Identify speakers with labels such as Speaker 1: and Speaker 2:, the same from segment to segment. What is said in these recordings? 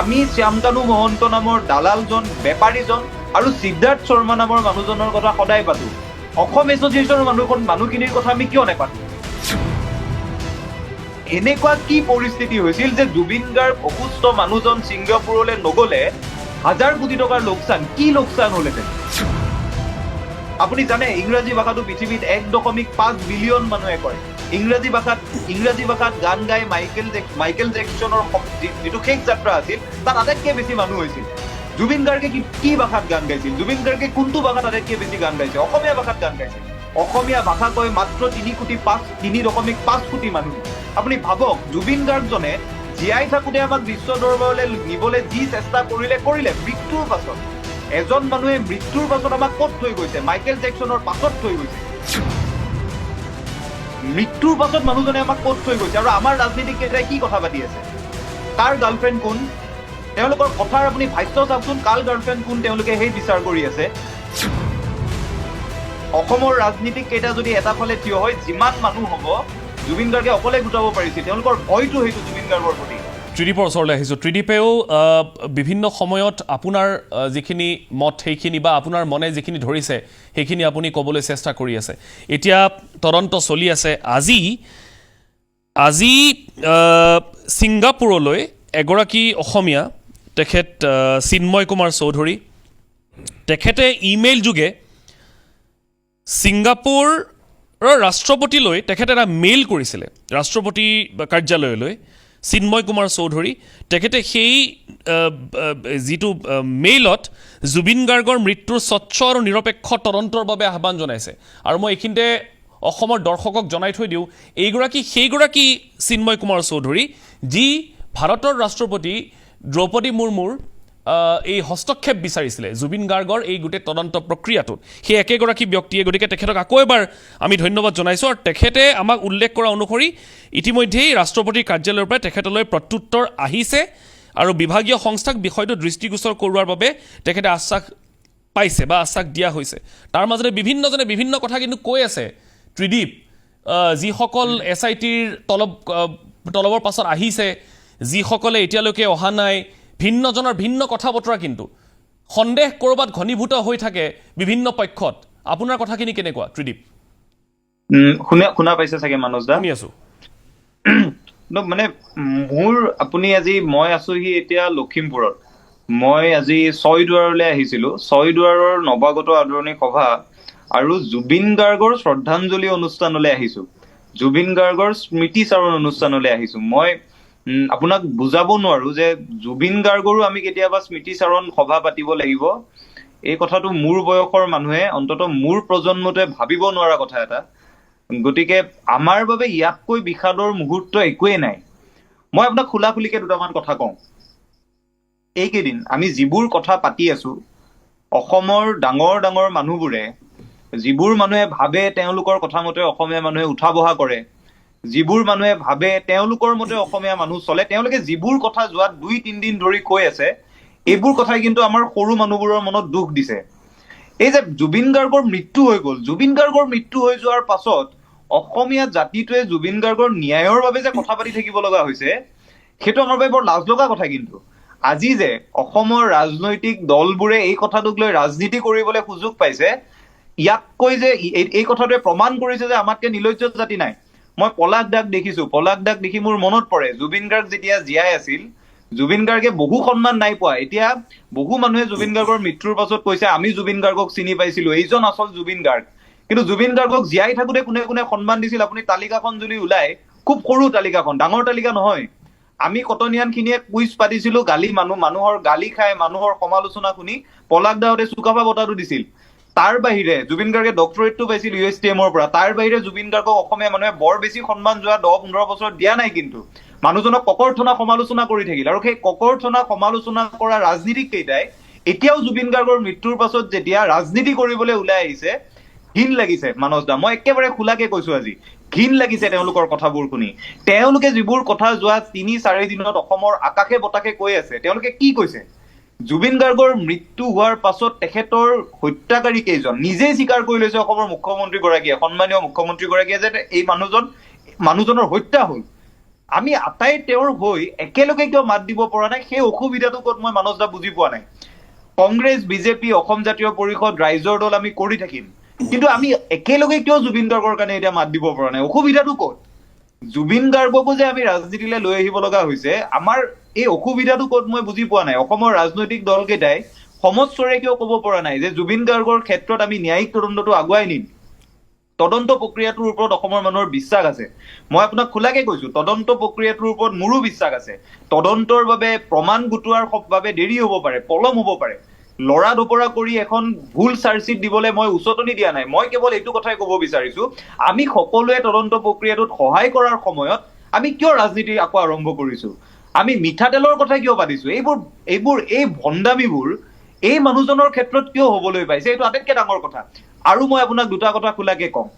Speaker 1: আমি শ্যামকানু মহন্ত নামৰ দালালজন, বেপাৰীজন আৰু সিদ্ধাৰ্থ শৰ্মা নামৰ মানুহজনৰ কথা সদায় পাতো। অসম এছ'চিয়েশ্যনৰ মানুহখন মানুহখিনিৰ কথা আমি কিয় নেপাতো? এনেকুৱা কি পৰিস্থিতি হৈছিল যে জুবিন গাৰ্গ অসুস্থ মানুহজন ছিংগাপুৰলৈ নগলে হাজাৰ কোটি টকাৰ লোকচান? কি লোকচান হ'লহেঁতেন? আপুনি জানে, ইংৰাজী ভাষাটো পৃথিৱীত এক দশমিক পাঁচ বিলিয়ন মানুহে কয় ইংৰাজী ভাষাত ইংৰাজী ভাষাত গান গাই মাইকেল মাইকেল জেকচনৰ যিটো শেষ যাত্ৰা আছিল, তাত আটাইতকৈ বেছি মানুহ হৈছিল। জুবিন গাৰ্গে কি কি ভাষাত গান গাইছিল? জুবিন গাৰ্গে কোনটো ভাষাত আটাইতকৈ বেছি গান গাইছে অসমীয়া ভাষাত গান গাইছিল। অসমীয়া ভাষা কয় মাত্ৰ তিনি কোটি পাঁচ তিনি দশমিক পাঁচ কোটি মানুহ। আপুনি ভাবক, জুবিন গাৰ্গজনে জীয়াই থাকোঁতে আমাক বিশ্ব দৰবাৰলৈ নিবলৈ যি চেষ্টা কৰিলে কৰিলে, মৃত্যুৰ পাছত। এজন মানুহে মৃত্যুৰ পাছত আমাক ক'ত থৈ গৈছে? মাইকেল জেকচনৰ পাছত থৈ গৈছে। মৃত্যুৰ পাছত মানুহজনে আমাক ক'ত থৈ গৈছে? আৰু আমাৰ ৰাজনীতিক কেইটাই কি কথা পাতি আছে? কাৰ গাৰ্লফ্ৰেণ্ড কোন? তেওঁলোকৰ কথাৰ আপুনি ভাষ্য চাওকচোন, কাৰ গাৰ্লফ্ৰেণ্ড কোন তেওঁলোকে সেই বিচাৰ কৰি আছে? অসমৰ ৰাজনীতিক কেইটা যদি এটা ফালে থিয় হয়, যিমান মানুহ হ'ব, জুবিন গাৰ্গে অকলে গোটাব পাৰিছিল তেওঁলোকৰ ভয়টো সেইটো জুবিন গাৰ্গৰ প্ৰতি।
Speaker 2: ত্ৰিদীপৰ ওচৰলৈ আহিছোঁ। ত্ৰিদীপেও বিভিন্ন সময়ত আপোনাৰ যিখিনি মত, সেইখিনি বা আপোনাৰ মনে যিখিনি ধৰিছে, সেইখিনি আপুনি ক'বলৈ চেষ্টা কৰি আছে। এতিয়া তদন্ত চলি আছে। আজি আজি ছিংগাপুৰলৈ এগৰাকী অসমীয়া, তেখেত চিন্ময় কুমাৰ চৌধুৰী, তেখেতে ইমেইল যোগে ছিংগাপুৰৰ ৰাষ্ট্ৰপতিলৈ তেখেতে এটা মেইল কৰিছিলে, ৰাষ্ট্ৰপতি কাৰ্যালয়লৈ। চিন্ময় কুমাৰ চৌধুৰী। তেখেতে সেই যিটো মেইলত জুবিন গাৰ্গৰ মৃত্যুৰ স্বচ্ছ আৰু নিৰপেক্ষ তদন্তৰ বাবে আহ্বান জনাইছে। আৰু মই এইখিনিতে অসমৰ দৰ্শকক জনাই থৈ দিওঁ। এইগৰাকী সেইগৰাকী চিন্ময় কুমাৰ চৌধুৰী যি ভাৰতৰ ৰাষ্ট্ৰপতি দ্ৰৌপদী মুৰ্মুৰ এই হস্তক্ষেপ বিচাৰিছিলে। জুবিন গাৰ্গৰ এই গোটেই তদন্ত প্ৰক্ৰিয়াটোত। সেই একেগৰাকী ব্যক্তিয়ে, গতিকে তেখেতক আকৌ এবাৰ আমি ধন্যবাদ জনাইছোঁ আৰু তেখেতে আমাক উল্লেখ কৰা অনুসৰি ইতিমধ্যেই ৰাষ্ট্ৰপতিৰ কাৰ্যালয়ৰ পৰা তেখেতলৈ প্ৰত্যুত্তৰ আহিছে আৰু বিভাগীয় সংস্থাক বিষয়টো দৃষ্টিগোচৰ কৰোৱাৰ বাবে তেখেতে আশ্বাস পাইছে বা আশ্বাস দিয়া হৈছে। তাৰ মাজতে বিভিন্নজনে বিভিন্ন কথা কিন্তু কৈ আছে। ত্ৰিদীপ যিসকল এছ আই টিৰ তলব তলবৰ পাছত আহিছে, যিসকলে এতিয়ালৈকে অহা নাই ভিন্নজনৰ ভিন্ন কথা বতৰা কিন্তু। সন্দেহ ক'ৰবাত ঘনীভূত হৈ থাকে বিভিন্ন পক্ষত। আপোনাৰ কথাখিনি কেনেকুৱা ত্ৰিদীপ?
Speaker 1: শুনা শুনা পাইছে চাগে মানস দা
Speaker 2: আছোঁ।
Speaker 1: মানে মোৰ আপুনি আজি মই আছোহি এতিয়া লখিমপুৰত। মই আজি ছয়দুৱাৰলৈ আহিছিলো। ছয়দুৱাৰৰ নৱাগত আদৰণি সভা আৰু জুবিন গাৰ্গৰ শ্ৰদ্ধাঞ্জলি অনুষ্ঠানলৈ আহিছো। জুবিন গাৰ্গৰ স্মৃতি চাৰণ অনুষ্ঠানলৈ আহিছো। মই আপোনাক বুজাব নোৱাৰো যে জুবিন গাৰ্গৰো আমি কেতিয়াবা স্মৃতি চাৰণ সভা পাতিব লাগিব। এই কথাটো মোৰ বয়সৰ মানুহে অন্তত মোৰ প্ৰজন্মটোৱে ভাবিব নোৱাৰা কথা এটা। গতিকে আমাৰ বাবে ইয়াতকৈ বিষাদৰ মুহূৰ্ত একোৱেই নাই। মই আপোনাক খোলা খুলিকে দুটামান কথা কওঁ। এইকেইদিন আমি যিবোৰ কথা পাতি আছো অসমৰ ডাঙৰ ডাঙৰ মানুহবোৰে যিবোৰ মানুহে ভাবে তেওঁলোকৰ কথা মতে অসমীয়া মানুহে উঠা বহা কৰে যিবোৰ মানুহে ভাবে তেওঁলোকৰ মতে অসমীয়া মানুহ চলে। তেওঁলোকে যিবোৰ কথা যোৱাত দুই তিনিদিন ধৰি কৈ আছে এইবোৰ কথাই কিন্তু আমাৰ সৰু মানুহবোৰৰ মনত দুখ দিছে। এই যে জুবিন গাৰ্গৰ মৃত্যু হৈ গ'ল জুবিন গাৰ্গৰ মৃত্যু হৈ যোৱাৰ পাছত অসমীয়া জাতিটোৱে জুবিন গাৰ্গৰ ন্যায়ৰ বাবে যে কথা পাতি থাকিব লগা হৈছে সেইটো আমাৰ বাবে বৰ লাজ লগা কথা কিন্তু। আজি যে অসমৰ ৰাজনৈতিক দলবোৰে এই কথাটোক লৈ ৰাজনীতি কৰিবলৈ সুযোগ পাইছে ইয়াতকৈ যে এই- কথাটোৱে প্ৰমাণ কৰিছে যে আমাতকে নিৰ্লজ্জ জাতি নাই। মই পলাশ দাক দেখিছো পলাশ দাক দেখি মোৰ মনত পৰে জুবিন গাৰ্গ যেতিয়া জীয়াই আছিল জুবিন গাৰ্গে বহু সন্মান নাই পোৱা। এতিয়া বহু মানুহে জুবিন গাৰ্গৰ মৃত্যুৰ পাছত কৈছে আমি জুবিন গাৰ্গক চিনি পাইছিলো এইজন আচল জুবিন গাৰ্গ। কিন্তু জুবিন গাৰ্গক জীয়াই থাকোতে কোনে কোনে সন্মান দিছিল আপুনি তালিকাখন যদি ওলাই খুব সৰু তালিকাখন ডাঙৰ তালিকা নহয়। আমি কটনিয়ান খিনিয়ে কুইজ পাতিছিলো গালি মানুহ মানুহৰ গালি খাই মানুহৰ সমালোচনা শুনি পলাশ দাহঁতে চুকাফা বঁটাটো দিছিল। তাৰ বাহিৰে জুবিন গাৰ্গে ডক্টৰেটটো পাইছিল ইউ এছ টি এমৰ পৰা। তাৰ বাহিৰে জুবিন গাৰ্গক অসমীয়া মানুহে বৰ বেছি সন্মান যোৱা দহ পোন্ধৰ বছৰ দিয়া নাই কিন্তু। মানুহজনক ককৰ্থনা সমালোচনা কৰি থাকিল। আৰু সেই ককৰ্থনা সমালোচনা কৰা ৰাজনীতিক কেইটাই এতিয়াও জুবিন গাৰ্গৰ মৃত্যুৰ পাছত যেতিয়া ৰাজনীতি কৰিবলৈ ওলাই আহিছে ঘিন লাগিছে। মানস দা মই একেবাৰে খোলাকে কৈছো আজি ঘিন লাগিছে তেওঁলোকৰ কথাবোৰ শুনি। তেওঁলোকে যিবোৰ কথা যোৱা তিনি চাৰি দিনত অসমৰ আকাশে বতাকে কৈ আছে তেওঁলোকে কি কৈছে? জুবিন গাৰ্গৰ মৃত্যু হোৱাৰ পাছত তেখেতৰ হত্যাকাৰী কেইজন নিজেই স্বীকাৰ কৰি লৈছে অসমৰ মুখ্যমন্ত্ৰীগৰাকীয়ে সন্মানীয় মুখ্যমন্ত্ৰীগৰাকীয়ে যে এই মানুহজন মানুহজনৰ হত্যা হ'ল। আমি আটাই তেওঁৰ হৈ একেলগে কিয় মাত দিব পৰা নাই সেই অসুবিধাটো ক'ত মই মানস দা বুজি পোৱা নাই। কংগ্ৰেছ বিজেপি অসম জাতীয় পৰিষদ ৰাইজৰ দল আমি কৰি থাকিম। কিন্তু আমি একেলগে কিয় জুবিন গাৰ্গৰ কাৰণে এতিয়া মাত দিব পৰা নাই? অসুবিধাটো ক'ত? জুবিন গাৰ্গকো যে আমি ৰাজনীতিলৈ লৈ আহিব লগা হৈছে আমাৰ এই অসুবিধাটো ক'ত মই বুজি পোৱা নাই। অসমৰ ৰাজনৈতিক দলকেইটাই সমস্বৰে কিয় ক'ব পৰা নাই যে জুবিন গাৰ্গৰ ক্ষেত্ৰত আমি ন্যায়িক তদন্তটো আগুৱাই নিম? তদন্ত প্ৰক্ৰিয়াটোৰ ওপৰত অসমৰ মানুহৰ বিশ্বাস আছে। মই আপোনাক খোলাকে কৈছো তদন্ত প্ৰক্ৰিয়াটোৰ ওপৰত মোৰো বিশ্বাস আছে। তদন্তৰ বাবে প্ৰমাণ গোটোৱাৰ বাবে দেৰি হ'ব পাৰে পলম হ'ব পাৰে। লৰা দপৰা কৰি এখন ভুল চাৰ্জশ্বিট দিবলৈ মই উচতনি দিয়া নাই। মই কেৱল এইটো কথাই ক'ব বিচাৰিছো আমি সকলোৱে তদন্ত প্ৰক্ৰিয়াটোত সহায় কৰাৰ সময়ত আমি কিয় ৰাজনীতি আকৌ আৰম্ভ কৰিছো? আমি মিঠাতেলৰ কথা কিয় পাতিছো এইবোৰ এইবোৰ এই ভণ্ডামীবোৰ এই মানুহজনৰ ক্ষেত্ৰত কিয় হ'বলৈ পাইছে? এইটো আটাইতকৈ ডাঙৰ কথা। আৰু মই আপোনাক দুটা কথা খোলাকে কওঁ।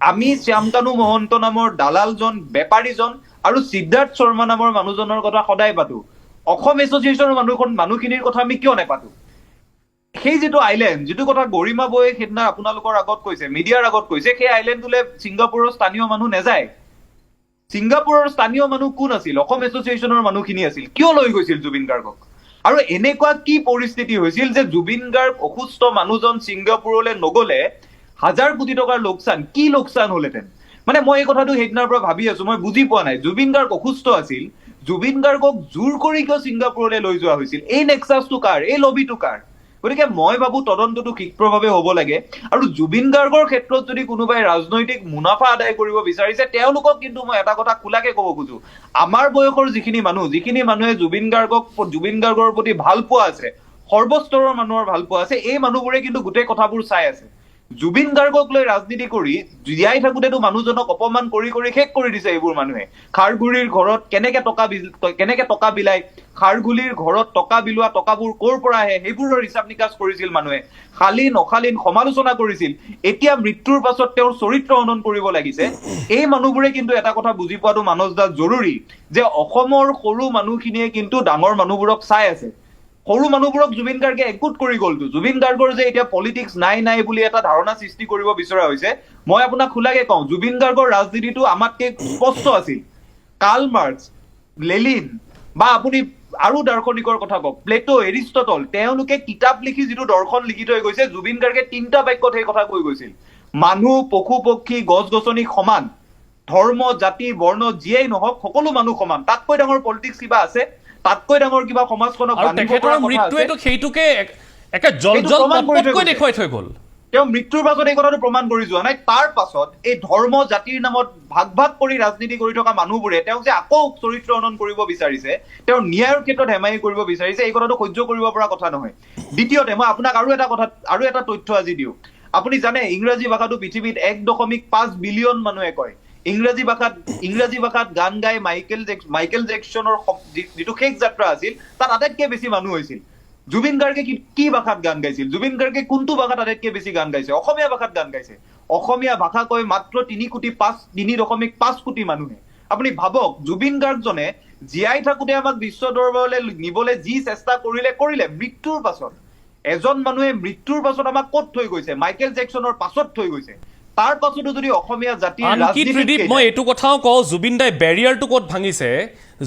Speaker 1: আমি শ্যামকানু মহন্ত নামৰ দালালজন বেপাৰীজন আৰু সিদ্ধাৰ্থ শৰ্মা নামৰ মানুহজনৰ কথা সদায় পাতো। অসম এছ'চিয়েশ্যনৰ মানুহখন মানুহখিনিৰ কথা আমি কিয় নেপাতো? সেই যিটো আইলেণ্ড যিটো কথা গৰিমা বৌয়ে সেইদিনা আপোনালোকৰ আগত কৈছে মিডিয়াৰ আগত কৈছে সেই আইলেণ্ডটোলৈ ছিংগাপুৰৰ স্থানীয় মানুহ নাযায়। ছিংগাপুৰৰ স্থানীয় মানুহ কোন আছিল? অসম এছ'চিয়েশ্যনৰ মানুহখিনি আছিল। কিয় লৈ গৈছিল জুবিন গাৰ্গক? আৰু এনেকুৱা কি পৰিস্থিতি হৈছিল যে জুবিন গাৰ্গ অসুস্থ মানুহজন ছিংগাপুৰলৈ নগলে হাজাৰ কোটি টকাৰ লোকচান কি লোকচান হলহেঁতেন মানে মই এই কথাটো সেইদিনাৰ পৰা ভাবি আছো মই বুজি পোৱা নাই। জুবিন গাৰ্গ অসুস্থ আছিল জুবিন গাৰ্গক জোৰ কৰি কিয় ছিংগাপুৰলৈ লৈ যোৱা হৈছিল? এই নেক্সাছটো কাৰ? এই লবিটো কাৰ? গতিকে মই ভাবো তদন্তটো ক্ষীপ্ৰভাৱে হ'ব লাগে। আৰু জুবিন গাৰ্গৰ ক্ষেত্ৰত যদি কোনোবাই ৰাজনৈতিক মুনাফা আদায় কৰিব বিচাৰিছে তেওঁলোকক কিন্তু মই এটা কথা খোলাকে ক'ব খোজো। আমাৰ বয়সৰ যিখিনি মানুহ যিখিনি মানুহে জুবিন গাৰ্গক জুবিন গাৰ্গৰ প্ৰতি ভাল পোৱা আছে সৰ্বস্তৰৰ মানুহৰ ভাল পোৱা আছে এই মানুহবোৰে কিন্তু গোটেই কথাবোৰ চাই আছে। জুবিন গাৰ্গক লৈ ৰাজনীতি কৰি জীয়াই থাকোতেতো মানুহজনক অপমান কৰি কৰি শেষ কৰি দিছে এইবোৰ মানুহে। খাৰঘুলিৰ ঘৰত কেনেকে টকা কেনেকে টকা বিলায় খাৰঘুলিৰ ঘৰত টকা বিলোৱা টকাবোৰ ক'ৰ পৰা আহে সেইবোৰৰ হিচাপ নিকাচ কৰিছিল মানুহে। শালীন অশালীন সমালোচনা কৰিছিল। এতিয়া মৃত্যুৰ পাছত তেওঁৰ চৰিত্ৰ হনন কৰিব লাগিছে। এই মানুহবোৰে কিন্তু এটা কথা বুজি পোৱাটো মানস দা জৰুৰী যে অসমৰ সৰু মানুহখিনিয়ে কিন্তু ডাঙৰ মানুহবোৰক চাই আছে। সৰু মানুহবোৰক জুবিন গাৰ্গে একগোট কৰি গ'লতো জুবিন গাৰ্গৰ যে এতিয়া পলিটিক্স নাই নাই বুলি এটা ধাৰণা সৃষ্টি কৰিব বিচৰা হৈছে মই আপোনাক খোলাকে কওঁ জুবিন গাৰ্গৰ ৰাজনীতিটো আমাতকে স্পষ্ট আছিল। কাৰ্ল মাৰ্কছ লেলিন বা আপুনি আৰু দাৰ্শনিকৰ কথা কওক প্লেটো এৰিষ্টটল তেওঁলোকে কিতাপ লিখি যিটো দৰ্শন লিখি থৈ গৈছে জুবিন গাৰ্গে তিনিটা বাক্যত সেই কথা কৈ গৈছিল। মানুহ পশু পক্ষী গছ গছনি সমান ধৰ্ম জাতি বৰ্ণ যিয়েই নহওক সকলো মানুহ সমান। তাতকৈ ডাঙৰ পলিটিক্স কিবা আছে? তাতকৈ ডাঙৰ কিবা সমাজখনক
Speaker 2: তেখেতৰ? মৃত্যুৱেতো সেইটোকে এক- জল জল
Speaker 1: গৈছে।
Speaker 2: দেখুৱাই থৈ গ'ল।
Speaker 1: তেওঁ মৃত্যুৰ পাছত এই কথাটো প্ৰমাণ কৰি যোৱা নাই। তাৰ পাছত এই ধৰ্ম জাতিৰ নামত ভাগ ভাগ কৰি ৰাজনীতি কৰি থকা মানুহবোৰে তেওঁক যে আকৌ চৰিত্ৰ হনন কৰিব বিচাৰিছে তেওঁৰ ন্যায়ৰ ক্ষেত্ৰত হেমাহি কৰিব বিচাৰিছে এই কথাটো সহ্য কৰিব পৰা কথা নহয়। দ্বিতীয়তে মই আপোনাক আৰু এটা কথা আৰু এটা তথ্য আজি দিওঁ। আপুনি জানে ইংৰাজী ভাষাটো পৃথিৱীত এক দশমিক পাঁচ বিলিয়ন মানুহে কয়। ইংৰাজী ভাষাত ইংৰাজী ভাষাত গান গাই মাইকেল মাইকেল জেকচনৰ যিটো শেষ যাত্ৰা আছিল তাত আটাইতকৈ বেছি মানুহ হৈছিল। জুবিন গাৰ্গে কি ভাষাত গান গাইছিল? জুবিন গাৰ্গে কোনটো ভাষাত আটাইতকৈ বেছি গান গাইছে? অসমীয়া ভাষাত গান গাইছে। অসমীয়া ভাষা কৈ মাত্ৰ তিনি কোটি পাঁচ তিনি দশমিক পাঁচ কোটি মানুহে। আপুনি ভাবক জুবিন গাৰ্গজনে জীয়াই থাকোতে আমাক বিশ্ব দৰবাৰলৈ নিবলৈ যি চেষ্টা কৰিলে কৰিলে মৃত্যুৰ পাছত। এজন মানুহে মৃত্যুৰ পাছত আমাক ক'ত থৈ গৈছে? মাইকেল জেকচনৰ পাছত থৈ গৈছে। তাৰ পাছতো যদি অসমীয়া জাতিৰ
Speaker 2: আনকি মই এইটো কথাও কওঁ জুবিন দাই বেৰিয়াৰটো ক'ত ভাঙিছে?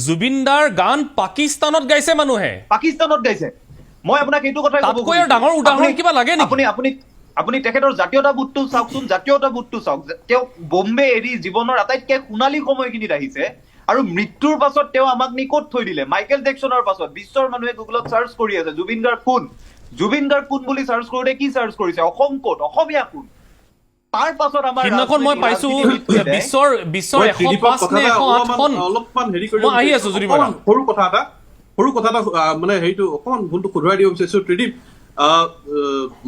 Speaker 2: জুবিন দাৰ গান পাকিস্তানত গাইছে মানুহে।
Speaker 1: পাকিস্তানত গাইছে। মই আপোনাক এইটো ক'ব
Speaker 2: তাতকৈ। ডাঙৰ উদাহৰণ কিবা লাগে নেকি?
Speaker 1: আপুনি আপুনি আপুনি তেখেতৰ জাতীয়তাবোধটো চাওকচোন জাতীয়তাবোধটো চাওক। তেওঁ বম্বে এৰি জীৱনৰ আটাইতকৈ সোণালী সময়খিনিত আহিছে আৰু মৃত্যুৰ পাছত তেওঁ আমাক নি ক'ত থৈ দিলে। মাইকেল জেকচনৰ পাছত বিশ্বৰ মানুহে গুগলত চাৰ্চ কৰি আছে জুবিন গাৰ্গ কোন? জুবিন গাৰ্গ কোন বুলি চাৰ্চ কৰোতে কি চাৰ্চ কৰিছে? অসম ক'ত? অসমীয়া কোন? তাৰ পাছত আমাৰ
Speaker 2: সিদিনাখন মই পাইছো বিশ্বৰ বিশ্বৰ এশ পাঁচ নে এশ আঠখন।
Speaker 3: অলপমান হেৰি
Speaker 2: মই আহি আছো, বৰা।
Speaker 3: সৰু কথা এটা সৰু কথা এটা মানে হেৰিটো অকণমান ভুলটো শুধৰাই দিব বিচাৰিছো ত্ৰিদীপ।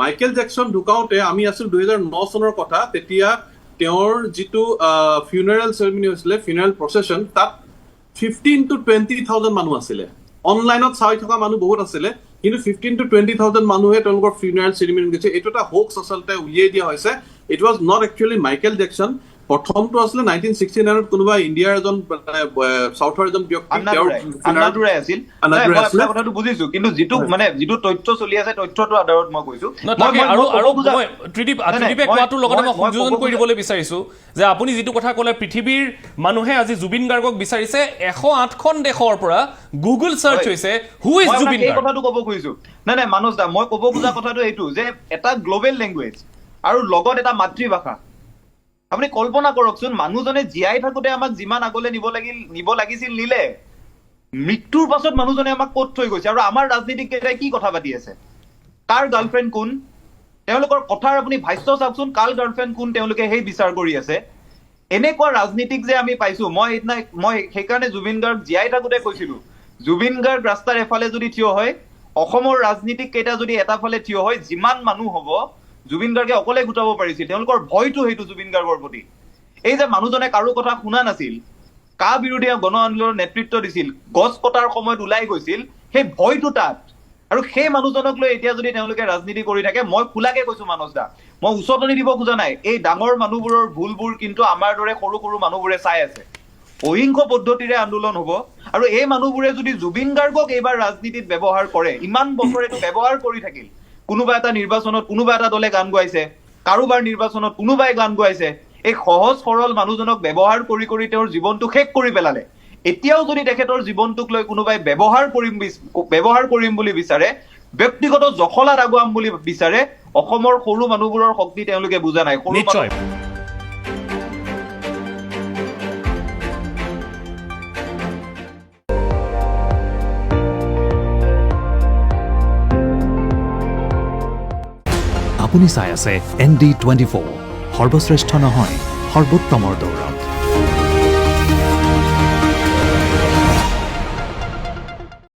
Speaker 3: মাইকেল জেকচন ঢুকাওতে আমি আছিলো দুহেজাৰ ন চনৰ কথা। তেতিয়া তেওঁৰ যিটো ফিউনাৰেল চেৰেমনি হৈছিলে ফিউনাৰেল প্ৰচেছন তাত ফিফটিন টু টুৱেণ্টি থাউজেণ্ড মানুহ আছিলে। অনলাইনত চাই থকা মানুহ বহুত আছিলে কিন্তু ফিফটিন টু টুৱেণ্টি থাউজেণ্ড মানুহে তেওঁলোকৰ ফিউনাৰেল চেৰিমনি গৈছে। এইটো এটা হোক্স আচলতে উলিয়াই দিয়া হৈছে। It was not actually Michael Jackson প্ৰথমটো আছিলে নাইনটিন ছিক্সটি নাইনত কোনোবা ইণ্ডিয়াৰ এজন মানে, চাউথৰ এজন ব্যক্তি
Speaker 1: কথাটো বুজিছো কিন্তু যিটো মানে যিটো তথ্য চলি আছে তথ্যটোৰ আধাৰত মই কৈছো।
Speaker 2: কোৱাটোৰ লগতে মই সংযোজন কৰি দিবলৈ বিচাৰিছো যে আপুনি যিটো কথা ক'লে পৃথিৱীৰ মানুহে আজি জুবিন গাৰ্গক বিচাৰিছে এশ আঠখন দেশৰ পৰা। গুগল চাৰ্চ হৈছে হু ইজ জুবিন
Speaker 1: কথাটো ক'ব খুজিছো। নাই নাই মানস দা মই ক'ব খোজা কথাটো এইটো যে এটা গ্ল'বেল লেংগুৱেজ আৰু লগত এটা মাতৃভাষা। আপুনি কল্পনা কৰকচোন মানুহজনে জীয়াই থাকোতে আমাক যিমান আগলৈ নিব লাগিল নিব লাগিছিল নিলে মৃত্যুৰ পাছত মানুহজনে আমাক ক'ত থৈ গৈছে? আৰু আমাৰ ৰাজনীতিকেইটাই কি কথা পাতি আছে? কাৰ গাৰ্লফ্ৰেণ্ড কোন? তেওঁলোকৰ কথাৰ আপুনি ভাষ্য চাওকচোন কাৰ গাৰ্লফ্ৰেণ্ড কোন তেওঁলোকে সেই বিচাৰ কৰি আছে? এনেকুৱা ৰাজনীতিক যে আমি পাইছো মই সেইদিনা মই সেইকাৰণে জুবিন গাৰ্গ জীয়াই থাকোতে কৈছিলো জুবিন গাৰ্গ ৰাস্তাৰ এফালে যদি থিয় হয় অসমৰ ৰাজনীতিক কেইটা যদি এটা ফালে থিয় হয় যিমান মানুহ হ'ব জুবিন গাৰ্গে অকলে গোটাব পাৰিছিল তেওঁলোকৰ ভয়টো সেইটো জুবিন গাৰ্গৰ প্ৰতি। এই যে মানুহজনে কাৰো কথা শুনা নাছিল কা বিৰোধী গণ আন্দোলনৰ নেতৃত্ব দিছিল গছ কটাৰ সময়ত ওলাই গৈছিল সেই ভয়টো তাত। আৰু সেই মানুহজনক লৈ এতিয়া যদি তেওঁলোকে ৰাজনীতি কৰি থাকে মই খোলাকে কৈছো মানস দা মই উচতনি দিব খোজা নাই এই ডাঙৰ মানুহবোৰৰ ভুলবোৰ কিন্তু আমাৰ দৰে সৰু সৰু মানুহবোৰে চাই আছে। অহিংস পদ্ধতিৰে আন্দোলন হ'ব আৰু এই মানুহবোৰে যদি জুবিন গাৰ্গক এইবাৰ ৰাজনীতিত ব্যৱহাৰ কৰে ইমান বছৰ এইটো ব্যৱহাৰ কৰি থাকিল কোনোবা এটা নিৰ্বাচনত কোনোবা এটা দলে গান গোৱাইছে কাৰোবাৰ নিৰ্বাচনত কোনোবাই গান গোৱাইছে এই সহজ সৰল মানুহজনক ব্যৱহাৰ কৰি কৰি তেওঁৰ জীৱনটো শেষ কৰি পেলালে। এতিয়াও যদি তেখেতৰ জীৱনটোক লৈ কোনোবাই ব্যৱহাৰ কৰিম ব্যৱহাৰ কৰিম বুলি বিচাৰে ব্যক্তিগত জখলাত আগুৱাম বুলি বিচাৰে অসমৰ সৰু মানুহবোৰৰ শক্তি তেওঁলোকে বুজা নাই। সৰু
Speaker 4: আপুনি চাই আছে এন ডি টুৱেণ্টি ফ'ৰ। সৰ্বশ্ৰেষ্ঠ নহয় সৰ্বোত্তমৰ দৌৰ।